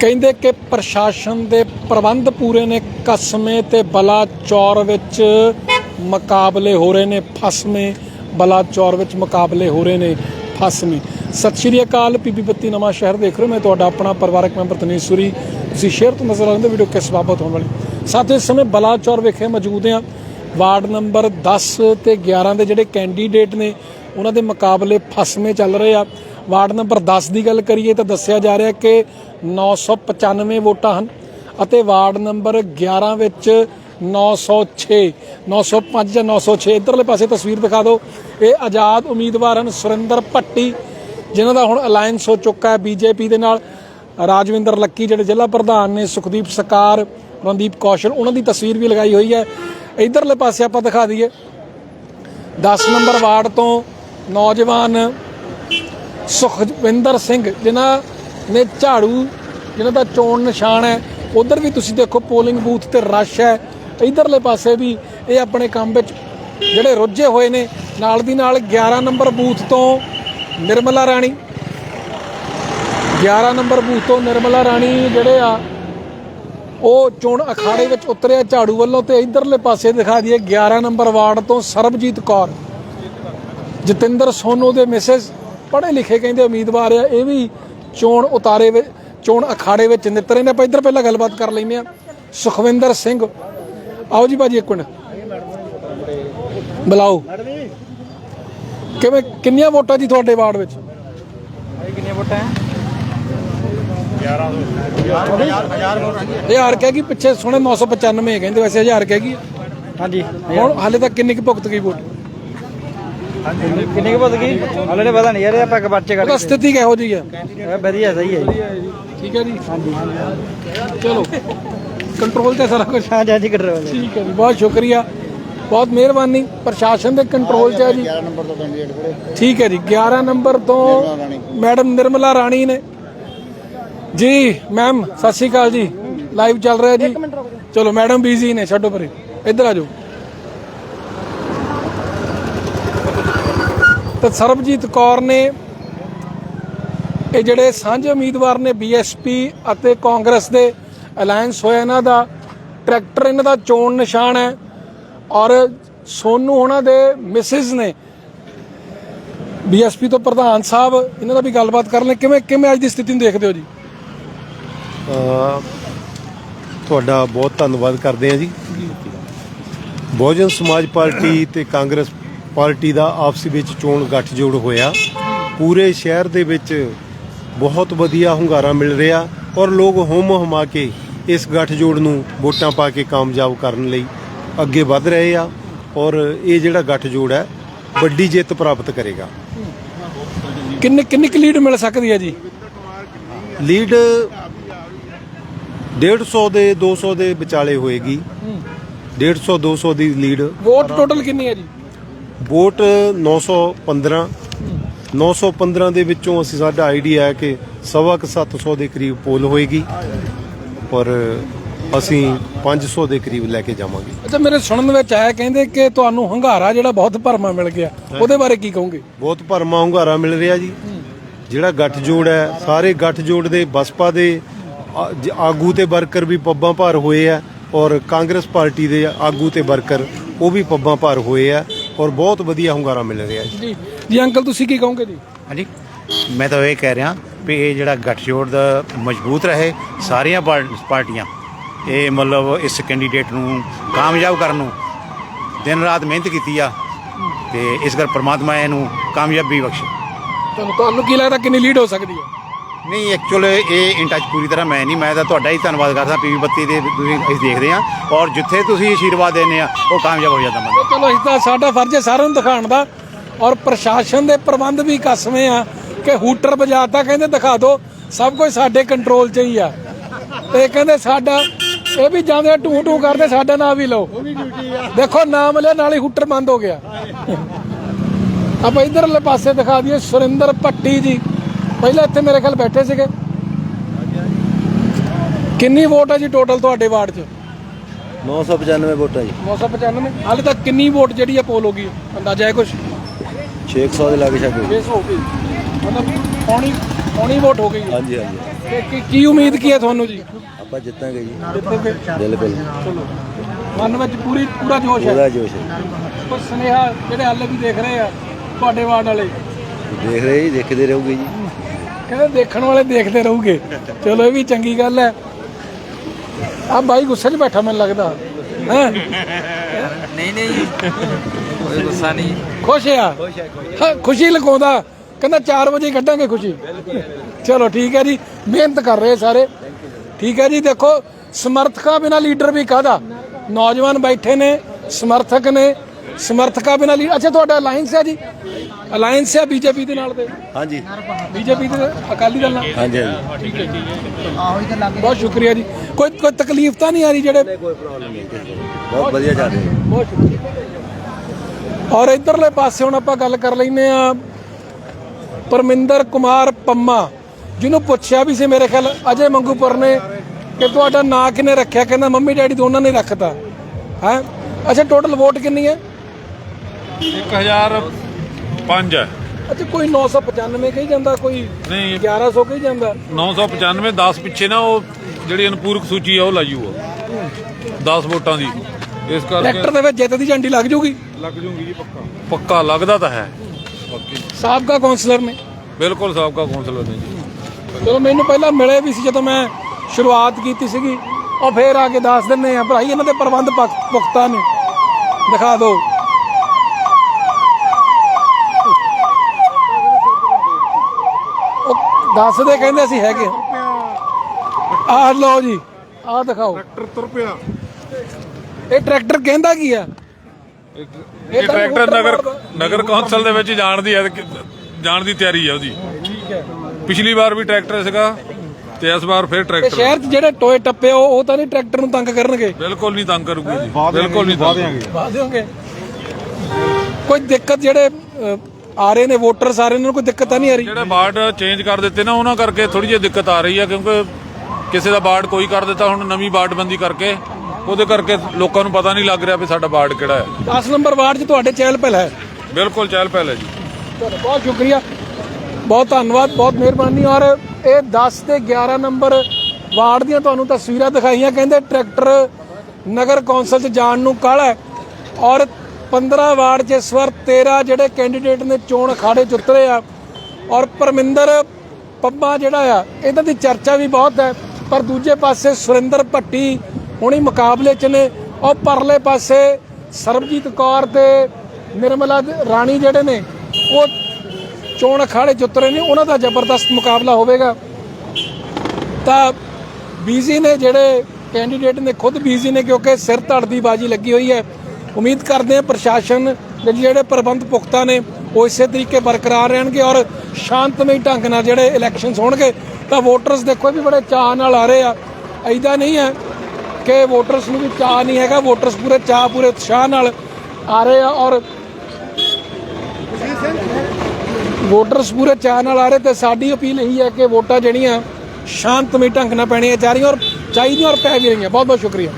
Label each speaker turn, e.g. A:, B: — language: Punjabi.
A: ਕਹਿੰਦੇ ਕਿ ਪ੍ਰਸ਼ਾਸਨ ਦੇ ਪ੍ਰਬੰਧ ਪੂਰੇ ਨੇ ਕਸਮੇ ਤੇ ਬਲਾਚੌਰ ਵਿੱਚ ਮੁਕਾਬਲੇ ਹੋ ਰਹੇ ਨੇ ਫਸਮੇ ਬਲਾਚੌਰ ਵਿੱਚ ਮੁਕਾਬਲੇ ਹੋ ਰਹੇ ਨੇ ਫਸਮੇ ਸਤਿ ਸ਼੍ਰੀ ਅਕਾਲ ਪੀਪੀ ਬੱਤੀ ਨਵਾਂ ਸ਼ਹਿਰ ਦੇਖ ਰਹੇ ਹੋ। ਮੈਂ ਤੁਹਾਡਾ ਆਪਣਾ ਪਰਿਵਾਰਕ ਮੈਂਬਰ ਤਨੀਸ਼ੂਰੀ ਤੁਸੀਂ ਸ਼ੇਅਰ ਤੋਂ ਨਜ਼ਰ ਆਉਂਦੇ ਵੀਡੀਓ ਕਿਸ ਬਾਬਤ ਹੋਣ ਵਾਲੀ? ਸਾਥੀ ਇਸ ਸਮੇਂ ਬਲਾਚੌਰ ਵਿਖੇ ਮੌਜੂਦ ਹਾਂ। ਵਾਰਡ ਨੰਬਰ 10 ਤੇ 11 ਦੇ ਜਿਹੜੇ ਕੈਂਡੀਡੇਟ ਨੇ, ਉਹਨਾਂ ਦੇ ਮੁਕਾਬਲੇ ਫਸਮੇ ਚੱਲ ਰਹੇ ਆ। ਵਾਰਡ ਨੰਬਰ 10 ਦੀ ਗੱਲ ਕਰੀਏ ਤਾਂ ਦੱਸਿਆ ਜਾ ਰਿਹਾ ਕਿ 995 ਵੋਟਾਂ ਹਨ ਅਤੇ ਵਾਰਡ ਨੰਬਰ 11 ਵਿੱਚ 906 905 ਜਾਂ 906 ਇਧਰਲੇ ਪਾਸੇ ਤਸਵੀਰ ਦਿਖਾ ਦਿਓ। ਇਹ ਆਜ਼ਾਦ ਉਮੀਦਵਾਰ ਹਨ ਸੁਰਿੰਦਰ ਭੱਟੀ, ਜਿਨ੍ਹਾਂ ਦਾ ਹੁਣ ਅਲਾਈਅੰਸ ਹੋ ਚੁੱਕਾ ਹੈ ਬੀਜੇਪੀ ਦੇ ਨਾਲ। ਰਾਜਵਿੰਦਰ ਲੱਕੀ, ਜਿਹੜੇ ਜ਼ਿਲ੍ਹਾ ਪ੍ਰਧਾਨ ਨੇ ਸੁਖਦੀਪ ਸਕਾਰ ਰਣਦੀਪ ਕੌਸ਼ਲ, ਉਹਨਾਂ ਦੀ ਤਸਵੀਰ ਵੀ ਲਗਾਈ ਹੋਈ ਹੈ। ਇਧਰਲੇ ਪਾਸੇ ਆਪਾਂ ਦਿਖਾ ਦਈਏ। 10 ਨੰਬਰ ਵਾਰਡ ਤੋਂ ਨੌਜਵਾਨ ਸੁਖਵਿੰਦਰ ਸਿੰਘ, ਜਿਨ੍ਹਾਂ ਨੇ ਝਾੜੂ, ਜਿਹਨਾਂ ਦਾ ਚੋਣ ਨਿਸ਼ਾਨ ਹੈ, ਉਧਰ ਵੀ ਤੁਸੀਂ ਦੇਖੋ ਪੋਲਿੰਗ ਬੂਥ ਤੇ ਰਸ਼ ਹੈ। ਇਧਰਲੇ ਪਾਸੇ ਵੀ ਇਹ ਆਪਣੇ ਕੰਮ ਵਿੱਚ ਜਿਹੜੇ ਰੁੱਝੇ ਹੋਏ ਨੇ, ਨਾਲ ਦੀ ਨਾਲ 11 ਨੰਬਰ ਬੂਥ ਤੋਂ ਨਿਰਮਲਾ ਰਾਣੀ। 11 ਨੰਬਰ ਬੂਥ ਤੋਂ ਨਿਰਮਲਾ ਰਾਣੀ ਜਿਹੜੇ ਆ, ਉਹ ਚੋਣ ਅਖਾੜੇ ਵਿੱਚ ਉਤਰਿਆ ਝਾੜੂ ਵੱਲੋਂ ਤੇ ਇਧਰਲੇ ਪਾਸੇ ਦਿਖਾ ਦਈਏ 11 ਨੰਬਰ ਵਾਰਡ ਤੋਂ ਸਰਬਜੀਤ ਕੌਰ। ਜਤਿੰਦਰ ਸੋਨੂ ਦੇ ਮਿਸਿਸ ਪੜ੍ਹੇ ਲਿਖੇ ਕਹਿੰਦੇ ਉਮੀਦਵਾਰ ਆ, ਇਹ ਵੀ ਚੋਣ ਉਤਾਰੇ ਵਿੱਚ ਚੋਣ ਅਖਾੜੇ ਵਿੱਚ ਨਿਤਰੇ ਨੇ। ਆਪਾਂ ਇੱਧਰ ਪਹਿਲਾਂ ਗੱਲਬਾਤ ਕਰ ਲੈਂਦੇ ਆ ਸੁਖਵਿੰਦਰ ਸਿੰਘ। ਆਓ ਜੀ ਬਾਜੀ ਇੱਕ ਮਿੰਟ। ਬੁਲਾਓ। ਕਿਵੇਂ ਕਿੰਨੀਆਂ ਵੋਟਾਂ ਜੀ ਤੁਹਾਡੇ ਵਾਰਡ ਵਿੱਚ?
B: ਕਿੰਨੀਆਂ ਵੋਟਾਂ ਹੈ?
A: ਹਜ਼ਾਰ ਕਹਿ ਗਈ ਪਿੱਛੇ ਸੁਣੇ 995 ਕਹਿੰਦੇ ਵੈਸੇ ਹਜ਼ਾਰ ਕਹਿ ਗਈ।
B: ਹਾਂਜੀ
A: ਹੁਣ ਹਾਲੇ ਤੱਕ ਕਿੰਨੀ ਕੁ ਭੁਗਤ ਗਈ ਵੋਟ?
B: ਕਿੰਨੀ ਕੁ ਪਤ ਗਈ? ਹਲੇ ਨੇ ਪਤਾ ਨਹੀਂ ਯਾਰ ਇਹ ਆਪਾਂ ਬੱਚੇ
A: ਉਹਦਾ ਸਥਿਤੀ ਕਿਹੋ ਜੀ ਹੈ
B: ਕੱਢ ਵਧੀਆ ਸਹੀ ਹੈ ਜੀ।
A: ਠੀਕ ਹੈ ਜੀ। ਚਲੋ। ਕੰਟਰੋਲ ਤੇ ਸਾਰਾ ਕੁਝ
B: ਹਾਂ ਜੀ ਕੰਟਰੋਲ
A: ਠੀਕ ਹੈ ਜੀ ਬਹੁਤ ਸ਼ੁਕਰੀਆ। ਬਹੁਤ ਮਿਹਰਬਾਨੀ। ਪ੍ਰਸ਼ਾਸਨ ਦੇ ਕੰਟਰੋਲ 'ਚ ਹੈ ਜੀ।
C: 11 ਨੰਬਰ ਤੋਂ ਕੈਂਡੀਡੇਟ ਖੜੇ
A: ਠੀਕ ਹੈ ਜੀ 11 ਨੰਬਰ ਤੋਂ ਮੈਡਮ ਨਿਰਮਲਾ ਰਾਣੀ ਨੇ। ਜੀ ਮੈਮ ਸਤਿ ਸ਼੍ਰੀ ਅਕਾਲ ਜੀ। ਲਾਈਵ ਚੱਲ ਰਿਹਾ ਜੀ। ਚਲੋ ਮੈਡਮ ਬਿਜ਼ੀ ਨੇ ਛੱਡੋ ਪਰੇ। ਇੱਧਰ ਆ ਜਾਓ। ਤਾਂ ਸਰਬਜੀਤ ਕੌਰ ਨੇ ਇਹ ਜਿਹੜੇ ਸਾਂਝੇ ਉਮੀਦਵਾਰ ਨੇ ਬੀਐਸਪੀ ਅਤੇ ਕਾਂਗਰਸ ਦੇ ਅਲਾਈਅੰਸ ਹੋਇਆ ਇਹਨਾਂ ਦਾ ਟਰੈਕਟਰ ਇਹਨਾਂ ਦਾ ਚੋਣ ਨਿਸ਼ਾਨ ਹੈ ਔਰ ਸੋਨੂ ਉਹਨਾਂ ਦੇ ਮਿਸਿਸ ਨੇ ਬੀਐਸਪੀ ਤੋਂ ਪ੍ਰਧਾਨ ਸਾਹਿਬ ਇਹਨਾਂ ਦਾ ਵੀ ਗੱਲਬਾਤ ਕਰ ਲੈ ਕਿਵੇਂ ਕਿਵੇਂ ਅੱਜ ਦੀ ਸਥਿਤੀ ਨੂੰ ਦੇਖਦੇ ਹੋ ਜੀ?
D: ਤੁਹਾਡਾ ਬਹੁਤ ਧੰਨਵਾਦ ਕਰਦੇ ਹਾਂ ਜੀ। ਬਹੁਜਨ ਸਮਾਜ ਪਾਰਟੀ ਤੇ ਕਾਂਗਰਸ ਪਾਰਟੀ ਦਾ ਆਪਸੀ ਵਿੱਚ ਚੋਣ ਗੱਠਜੋੜ ਹੋਇਆ। ਪੂਰੇ ਸ਼ਹਿਰ ਦੇ ਵਿੱਚ ਬਹੁਤ ਵਧੀਆ ਹੁੰਗਾਰਾ ਮਿਲ ਰਿਹਾ ਔਰ ਲੋਕ ਹੁਮ ਹਮਾ ਕੇ ਇਸ ਗੱਠਜੋੜ ਨੂੰ ਵੋਟਾਂ ਪਾ ਕੇ ਕਾਮਯਾਬ ਕਰਨ ਲਈ ਅੱਗੇ ਵਧ ਰਹੇ ਆ ਔਰ ਇਹ ਜਿਹੜਾ ਗੱਠਜੋੜ ਹੈ ਵੱਡੀ ਜਿੱਤ ਪ੍ਰਾਪਤ ਕਰੇਗਾ।
A: ਕਿੰਨੇ ਕਿੰਨੀ ਕੁ ਲੀਡ ਮਿਲ ਸਕਦੀ ਹੈ ਜੀ?
D: ਲੀਡ 150 ਦੇ 200 ਦੇ ਵਿਚਾਲੇ ਹੋਏਗੀ। 150 200 ਦੀ ਲੀਡ
A: ਵੋਟ ਟੋਟਲ ਕਿੰਨੀ ਹੈ ਜੀ?
D: ਵੋਟ 915 915 ਦੇ ਵਿੱਚੋਂ ਅਸੀਂ ਸਾਡਾ ਆਈਡੀਆ ਹੈ ਕਿ ਸਵਾ ਕੁ 700 ਦੇ ਕਰੀਬ ਪੋਲ ਹੋਏਗੀ ਔਰ ਅਸੀਂ 500 ਦੇ ਕਰੀਬ ਲੈ ਕੇ ਜਾਵਾਂਗੇ।
A: ਅੱਛਾ ਮੇਰੇ ਸੁਣਨ ਵਿੱਚ ਆਇਆ ਕਹਿੰਦੇ ਕਿ ਤੁਹਾਨੂੰ ਹੰਗਾਰਾ ਜਿਹੜਾ ਬਹੁਤ ਭਰਮਾ ਮਿਲ ਗਿਆ। ਉਹਦੇ ਬਾਰੇ ਕੀ ਕਹੋਗੇ?
D: ਬਹੁਤ ਭਰਮਾ ਹੁੰਗਾਰਾ ਮਿਲ ਰਿਹਾ ਜੀ। ਜਿਹੜਾ ਗੱਠਜੋੜ ਹੈ ਸਾਰੇ ਗੱਠਜੋੜ ਦੇ ਬਸਪਾ ਦੇ ਆਗੂ ਤੇ ਵਰਕਰ ਵੀ ਪੱਬਾਂ ਭਾਰ ਹੋਏ ਆ ਔਰ ਕਾਂਗਰਸ ਪਾਰਟੀ ਦੇ ਆਗੂ ਤੇ ਵਰਕਰ ਉਹ ਵੀ ਪੱਬਾਂ ਭਾਰ ਹੋਏ ਆ। ਔਰ ਬਹੁਤ ਵਧੀਆ ਹੁੰਗਾਰਾ ਮਿਲ ਰਿਹਾ ਜੀ
A: ਜੀ। ਜੀ ਅੰਕਲ ਤੁਸੀਂ ਕੀ ਕਹੋਗੇ ਜੀ?
E: ਹਾਂਜੀ। ਮੈਂ ਤਾਂ ਇਹ ਕਹਿ ਰਿਹਾ ਵੀ ਇਹ ਜਿਹੜਾ ਗੱਠਜੋੜ ਦਾ ਮਜ਼ਬੂਤ ਰਹੇ ਸਾਰੀਆਂ ਪਾਰ- ਪਾਰਟੀਆਂ ਇਹ ਮਤਲਬ ਇਸ ਕੈਂਡੀਡੇਟ ਨੂੰ ਕਾਮਯਾਬ ਕਰਨ ਨੂੰ ਦਿਨ ਰਾਤ ਮਿਹਨਤ ਕੀਤੀ ਆ ਤੇ ਇਸ ਕਰ ਪ੍ਰਮਾਤਮਾ ਇਹਨੂੰ ਕਾਮਯਾਬੀ ਬਖਸ਼ੇ।
A: ਤੁਹਾਨੂੰ ਤੁਹਾਨੂੰ ਕੀ ਲੱਗਦਾ ਕਿੰਨੀ ਲੀਡ ਹੋ ਸਕਦੀ ਹੈ?
E: ਨਹੀਂ ਐਕਚੁਅਲ ਇਹ ਇਨ ਟੱਚ ਪੂਰੀ ਤਰ੍ਹਾਂ ਮੈਂ ਨਹੀਂ ਮੈਂ ਤਾਂ ਤੁਹਾਡਾ ਹੀ ਧੰਨਵਾਦ ਕਰਦਾ ਪੀਵੀ ਬੱਤੀ ਦੇ ਤੁਸੀਂ ਅਸੀਂ ਦੇਖਦੇ ਆ ਔਰ ਜਿੱਥੇ ਤੁਸੀਂ ਆਸ਼ੀਰਵਾਦ ਦਿੰਦੇ ਆ ਉਹ ਕਾਮਯਾਬ ਹੋ ਜਾਂਦਾ ਬੰਦਾ।
A: ਚਲੋ ਇਸ ਦਾ ਸਾਡਾ ਫਰਜ਼ ਹੈ ਸਾਰਿਆਂ ਨੂੰ ਦਿਖਾਉਣ ਦਾ। ਔਰ ਪ੍ਰਸ਼ਾਸਨ ਦੇ ਪ੍ਰਬੰਧ ਵੀ ਕਸਵੇਂ ਆ ਕਿ ਹੂਟਰ ਵਜਾਤਾ ਕਹਿੰਦੇ ਦਿਖਾ ਦਿਓ ਸਭ ਕੁਝ ਸਾਡੇ ਕੰਟਰੋਲ 'ਚ ਹੀ ਆ। ਤੇ ਕਹਿੰਦੇ ਸਾਡਾ ਇਹ ਵੀ ਜਾਂਦੇ ਟੂ ਟੂ ਕਰਦੇ ਸਾਡਾ ਨਾਮ ਵੀ ਲਓ। ਦੇਖੋ ਨਾਮ ਲਿਆ ਨਾਲ ਹੀ ਹੂਟਰ ਬੰਦ ਹੋ ਗਿਆ। ਆਪਾਂ ਇਧਰਲੇ ਪਾਸੇ ਦਿਖਾ ਦਈਏ ਸੁਰਿੰਦਰ ਭੱਟੀ ਜੀ। ਪਹਿਲਾਂ ਇੱਥੇ ਮੇਰੇ ਖਿਆਲ ਬੈਠੇ ਸੀਗੇ। ਕਿੰਨੀ ਵੋਟ ਹੈ ਜੀ ਟੋਟਲ ਤੁਹਾਡੇ ਵਾਰਡ 'ਚ?
C: 995 ਵੋਟਾਂ ਜੀ।
A: 995 ਹਾਲੇ ਤੱਕ ਕਿੰਨੀ ਵੋਟ ਜਿਹੜੀ ਆ ਪੋਲ ਹੋ ਗਈ? ਅੰਦਾਜ਼ਾ ਹੈ ਕੁਝ
C: 600 ਦੇ ਲਾਗੇ ਛਾਗੇ
A: 600 ਹੋ ਗਈ। ਮਤਲਬ ਪੌਣੀ ਪੌਣੀ ਵੋਟ ਹੋ ਗਈ ਹੈ
C: ਹਾਂਜੀ ਹਾਂਜੀ।
A: ਤੇ ਕੀ- ਕੀ ਉਮੀਦ ਕੀ ਹੈ ਤੁਹਾਨੂੰ ਜੀ?
C: ਆਪਾਂ ਜਿੱਤਾਂਗੇ ਜੀ।
A: ਜਿੱਤੋਗੇ?
C: ਬਿਲਕੁਲ
A: ਚਲੋ। ਮਨ ਵਿੱਚ ਪੂਰੀ ਪੂਰਾ ਜੋਸ਼ ਹੈ।
C: ਉਹਦਾ ਜੋਸ਼ ਹੈ।
A: ਕੋਈ ਸੁਨੇਹਾ ਜਿਹੜੇ ਹਾਲੇ ਵੀ ਦੇਖ ਰਹੇ ਆ ਤੁਹਾਡੇ ਵਾਰਡ ਵਾਲੇ?
C: ਦੇਖ ਰਹੇ ਜੀ ਦੇਖਦੇ ਰਹੋਗੇ ਜੀ।
A: ਕਹਿੰਦੇ ਦੇਖਣ ਵਾਲੇ ਦੇਖਦੇ ਰਹੂਗੇ। ਚਲੋ ਇਹ ਵੀ ਚੰਗੀ ਗੱਲ ਹੈ। ਆ ਬਾਈ ਗੁੱਸੇ 'ਚ ਬੈਠਾ ਮੈਨੂੰ ਲੱਗਦਾ। ਹੈ?
B: ਨਹੀਂ ਨਹੀਂ। ਕੋਈ ਗੁੱਸਾ ਨਹੀਂ।
A: ਖੁਸ਼ ਆ? ਹਾਂ ਖੁਸ਼ੀ ਲਗਾਉਂਦਾ। ਕਹਿੰਦਾ 4 ਵਜੇ ਕੱਢਾਂਗੇ ਖੁਸ਼ੀ। ਚਲੋ ਠੀਕ ਹੈ ਜੀ। ਮਿਹਨਤ ਕਰ ਰਹੇ ਸਾਰੇ। ਠੀਕ ਹੈ ਜੀ ਦੇਖੋ ਸਮਰਥਕਾਂ ਬਿਨਾ ਲੀਡਰ ਵੀ ਕਾਹਦਾ? ਨੌਜਵਾਨ ਬੈਠੇ ਨੇ ਸਮਰਥਕ ਨੇ। ਸਮਰਥਕਾਂ ਬਿਨਾ ਲੀਡਰ ਅੱਛਾ ਤੁਹਾਡਾ ਅਲਾਈਅੰਸ ਹੈ ਜੀ। ਅਲਾਈਅੰਸ ਹੈ ਬੀਜੇਪੀ ਦੇ ਨਾਲ ਤੇ?
C: ਹਾਂਜੀ।
A: ਬੀਜੇਪੀ ਦੇ ਅਕਾਲੀ ਦਲ ਨਾਲ?
C: ਹਾਂਜੀ ਹਾਂਜੀ।
A: ਠੀਕ ਹੈ ਠੀਕ ਹੈ। ਬਹੁਤ ਸ਼ੁਕਰੀਆ ਜੀ। ਕੋਈ ਕੋਈ ਤਕਲੀਫ ਤਾਂ ਨਹੀਂ ਆ ਰਹੀ ਜਿਹੜੇ?
C: ਕੋਈ ਪ੍ਰੋਬਲਮ ਨਹੀਂ। ਬਹੁਤ ਵਧੀਆ ਚੱਲ ਰਿਹਾ
A: ਬਹੁਤ ਸ਼ੁਕਰੀਆ। ਔਰ ਇਧਰਲੇ ਪਾਸੇ ਹੁਣ ਆਪਾਂ ਗੱਲ ਕਰ ਲੈਨੇ ਆ ਪਰਮਿੰਦਰ ਕੁਮਾਰ ਪੰਮਾ ਜਿਹਨੂੰ ਪੁੱਛਿਆ ਵੀ ਸੀ ਮੇਰੇ ਖਿਆਲ ਅਜੇ ਮੰਗੂਪੁਰ ਨੇ ਕਿ ਤੁਹਾਡਾ ਨਾਂ ਕਿਨੇ ਰੱਖਿਆ? ਕਹਿੰਦਾ ਮੰਮੀ ਡੈਡੀ ਦੋਨਾਂ ਨੇ ਰੱਖਤਾ। ਹੈ? ਅੱਛਾ ਟੋਟਲ ਵੋਟ ਕਿੰਨੀ ਹੈ?
F: 1005 ਹੈ।
A: ਅੱਛਾ ਕੋਈ 995 ਕਹੀ ਜਾਂਦਾ ਕੋਈ
F: ਨਹੀਂ।
A: 1100 ਕਹੀ ਜਾਂਦਾ।
F: 995 10 ਪਿੱਛੇ ਨਾ ਉਹ ਜਿਹੜੀ ਅਨਪੂਰਕ ਸੂਚੀ ਆ ਉਹ ਲਾਈ ਹੋਊ 10 ਵੋਟਾਂ ਦੀ। ਇਸ ਕਰਕੇ
A: ਟਰੈਕਟਰ ਦੇ ਵਿੱਚ ਜਿੱਤ ਦੀ ਝੰਡੀ ਲੱਗ ਜੂਗੀ?
F: ਲੱਗ ਜੂਗੀ ਜੀ ਪੱਕਾ। ਪੱਕਾ ਲੱਗਦਾ ਤਾਂ ਹੈ।
A: ਸਾਬਕਾ ਕਾਉਂਸਲਰ ਨੇ।
F: ਬਿਲਕੁਲ ਸਾਬਕਾ ਕੌਂਸਲਰ ਨੇ ਜੀ।
A: ਚਲੋ ਮੈਨੂੰ ਪਹਿਲਾਂ ਮਿਲੇ ਵੀ ਸੀ ਜਦੋਂ ਮੈਂ ਸ਼ੁਰੂਆਤ ਕੀਤੀ ਸੀਗੀ। ਉਹ ਫੇਰ ਆ ਕੇ ਦੱਸ ਦਿੰਨੇ ਆ ਭਾਈ ਇਹਨਾਂ ਦੇ ਪ੍ਰਬੰਧ ਪੁਖਤਾ ਨੇ। ਦਿਖਾ ਦਿਓ। ਦੱਸਦੇ ਕਹਿੰਦੇ ਅਸੀਂ ਹੈਗੇ ਆਹ ਲਓ ਜੀ ਆਹ ਦਿਖਾਓ। ਟਰੈਕਟਰ ਤੁਰ ਪਿਆ। ਇਹ ਟਰੈਕਟਰ ਕਹਿੰਦਾ ਕੀ ਆ?
F: ਇਹ ਟਰੈਕਟਰ ਨਗਰ ਨਗਰ ਕੌਂਸਲ ਦੇ ਵਿੱਚ ਜਾਣ ਦੀ ਹੈ ਜਾਣ ਦੀ ਤਿਆਰੀ ਹੈ ਉਹਦੀ।
A: ਠੀਕ ਹੈ।
F: ਪਿਛਲੀ ਵਾਰ ਵੀ ਟਰੈਕਟਰ ਸੀਗਾ ਤੇ ਇਸ ਵਾਰ ਫਿਰ
A: ਤੇ
F: ਟਰੈਕਟਰ
A: ਸ਼ਹਿਰ 'ਚ ਜਿਹੜੇ ਟੋਏ ਟੱਪੇ ਉਹ ਤਾਂ ਨਹੀਂ ਟਰੈਕਟਰ ਨੂੰ ਤੰਗ ਕਰਨਗੇ?
F: ਬਿਲਕੁਲ ਨਹੀਂ ਤੰਗ ਕਰੂਗੀ ਜੀ। ਬਿਲਕੁਲ ਨਹੀਂ ਤੰਗ
A: ਦਿਓਗੇ ਕੋਈ ਦਿੱਕਤ ਜਿਹੜੇ ਆ ਰਹੇ ਨੇ ਵੋਟਰ ਸਾਰੇ ਇਹਨਾਂ ਨੂੰ ਕੋਈ ਦਿੱਕਤ ਤਾਂ ਨਹੀਂ ਆ ਰਹੀ?
F: ਜਿਹੜੇ ਵਾਰਡ ਚੇਂਜ ਕਰ ਦਿੱਤੇ ਨਾ ਉਹਨਾਂ ਕਰਕੇ ਥੋੜੀ ਜਿਹੀ ਦਿੱਕਤ ਆ ਰਹੀ ਹੈ ਕਿਉਂਕਿ ਕਿਸੇ ਦਾ ਵਾਰਡ ਕੋਈ ਕਰ ਦਿੱਤਾ ਹੁਣ ਨਵੀਂ ਵਾਰਡਬੰਦੀ ਕਰਕੇ ਉਹਦੇ ਕਰਕੇ ਲੋਕਾਂ ਨੂੰ ਪਤਾ ਨਹੀਂ ਲੱਗ ਰਿਹਾ ਵੀ ਸਾਡਾ ਵਾਰਡ ਕਿਹੜਾ ਹੈ।
A: 10 ਨੰਬਰ ਵਾਰਡ 'ਚ ਤੁਹਾਡੇ ਚਹਿਲ ਪਹਿਲ ਹੈ।
F: ਬਿਲਕੁਲ ਚਹਿਲ ਪਹਿਲ ਹੈ ਜੀ।
A: ਬਹੁਤ ਸ਼ੁਕਰੀਆ। ਬਹੁਤ ਧੰਨਵਾਦ ਬਹੁਤ ਮਿਹਰਬਾਨੀ। ਔਰ ਇਹ 10 ਤੇ 11 ਨੰਬਰ ਵਾਰਡ ਦੀਆਂ ਤੁਹਾਨੂੰ ਤਸਵੀਰਾਂ ਦਿਖਾਈਆਂ ਕਹਿੰਦੇ ਟਰੈਕਟਰ ਨਗਰ ਕੌਂਸਲ 'ਚ ਜਾਣ ਨੂੰ ਕਾਹਲਾ ਹੈ। ਔਰ 15 ਵਾਰਡ 'ਚ ਇਸ ਵਾਰ 13 ਜਿਹੜੇ ਕੈਂਡੀਡੇਟ ਨੇ ਚੋਣ ਅਖਾੜੇ 'ਚ ਉਤਰੇ ਆ। ਔਰ ਪਰਮਿੰਦਰ ਪੱਬਾ ਜਿਹੜਾ ਆ, ਇਹਨਾਂ ਦੀ ਚਰਚਾ ਵੀ ਬਹੁਤ ਹੈ। ਪਰ ਦੂਜੇ ਪਾਸੇ ਸੁਰਿੰਦਰ ਭੱਟੀ ਹੁਣੀ ਮੁਕਾਬਲੇ 'ਚ ਨੇ। ਔਰ ਪਰਲੇ ਪਾਸੇ ਸਰਬਜੀਤ ਕੌਰ ਤੇ ਨਿਰਮਲਾ ਰਾਣੀ ਜਿਹੜੇ ਨੇ, ਉਹ ਚੋਣ ਅਖਾੜੇ 'ਚ ਉਤਰੇ ਨੇ। ਉਹਨਾਂ ਦਾ ਜ਼ਬਰਦਸਤ ਮੁਕਾਬਲਾ ਹੋਵੇਗਾ। ਤਾਂ ਬੀਜ਼ੀ ਨੇ ਜਿਹੜੇ ਕੈਂਡੀਡੇਟ ਨੇ, ਖੁਦ ਬੀਜ਼ੀ ਨੇ, ਕਿਉਂਕਿ ਸਿਰ ਧੜ ਦੀ ਬਾਜੀ ਲੱਗੀ ਹੋਈ ਹੈ। ਉਮੀਦ ਕਰਦੇ ਹਾਂ ਪ੍ਰਸ਼ਾਸਨ ਦੇ ਜਿਹੜੇ ਪ੍ਰਬੰਧ ਪੁਖਤਾ ਨੇ, ਉਹ ਇਸੇ ਤਰੀਕੇ ਬਰਕਰਾਰ ਰਹਿਣਗੇ ਔਰ ਸ਼ਾਂਤਮਈ ਢੰਗ ਨਾਲ ਜਿਹੜੇ ਇਲੈਕਸ਼ਨਸ ਹੋਣਗੇ, ਤਾਂ ਵੋਟਰਸ ਦੇਖੋ ਵੀ ਬੜੇ ਚਾਅ ਨਾਲ ਆ ਰਹੇ ਆ। ਐਦਾਂ ਨਹੀਂ ਹੈ ਕਿ ਵੋਟਰਸ ਨੂੰ ਵੀ ਚਾਅ ਨਹੀਂ ਹੈਗਾ ਵੋਟਰਸ ਪੂਰੇ ਚਾਅ, ਪੂਰੇ ਉਤਸ਼ਾਹ ਨਾਲ ਆ ਰਹੇ ਆ ਔਰ ਵੋਟਰਸ ਪੂਰੇ ਚਾਅ ਨਾਲ ਆ ਰਹੇ ਤੇ ਸਾਡੀ ਅਪੀਲ ਇਹੀ ਹੈ ਕਿ ਵੋਟਾਂ ਜਿਹੜੀਆਂ ਸ਼ਾਂਤਮਈ ਢੰਗ ਨਾਲ ਪੈਣੀਆਂ ਚਾਹੀਦੀਆਂ ਔਰ ਚਾਹੀਦੀਆਂ ਔਰ ਪੈ ਵੀ ਰਹੀਆਂ। ਬਹੁਤ ਬਹੁਤ ਸ਼ੁਕਰੀਆ।